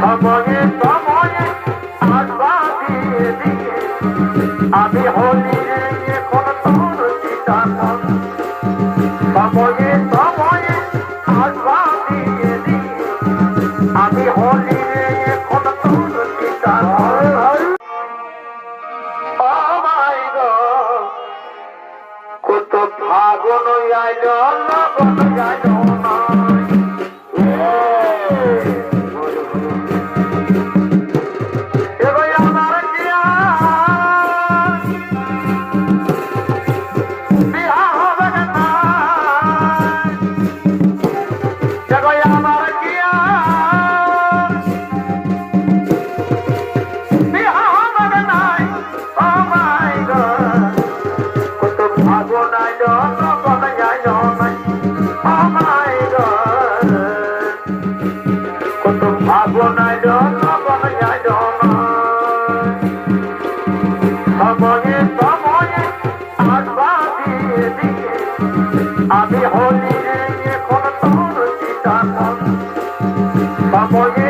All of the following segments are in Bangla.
সময়ে সময়ে আসবা দিয়ে দিকে আমি হলি এখন তোর চিতাখন সময়ে সময়ে আসবা দিয়ে দিকে আমি হলি এখন তোর চিতাখন কত ফাগুন আইল লগন আইল আমি হলি এখন তোর সীতা সময়ে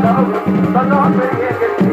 Thank you.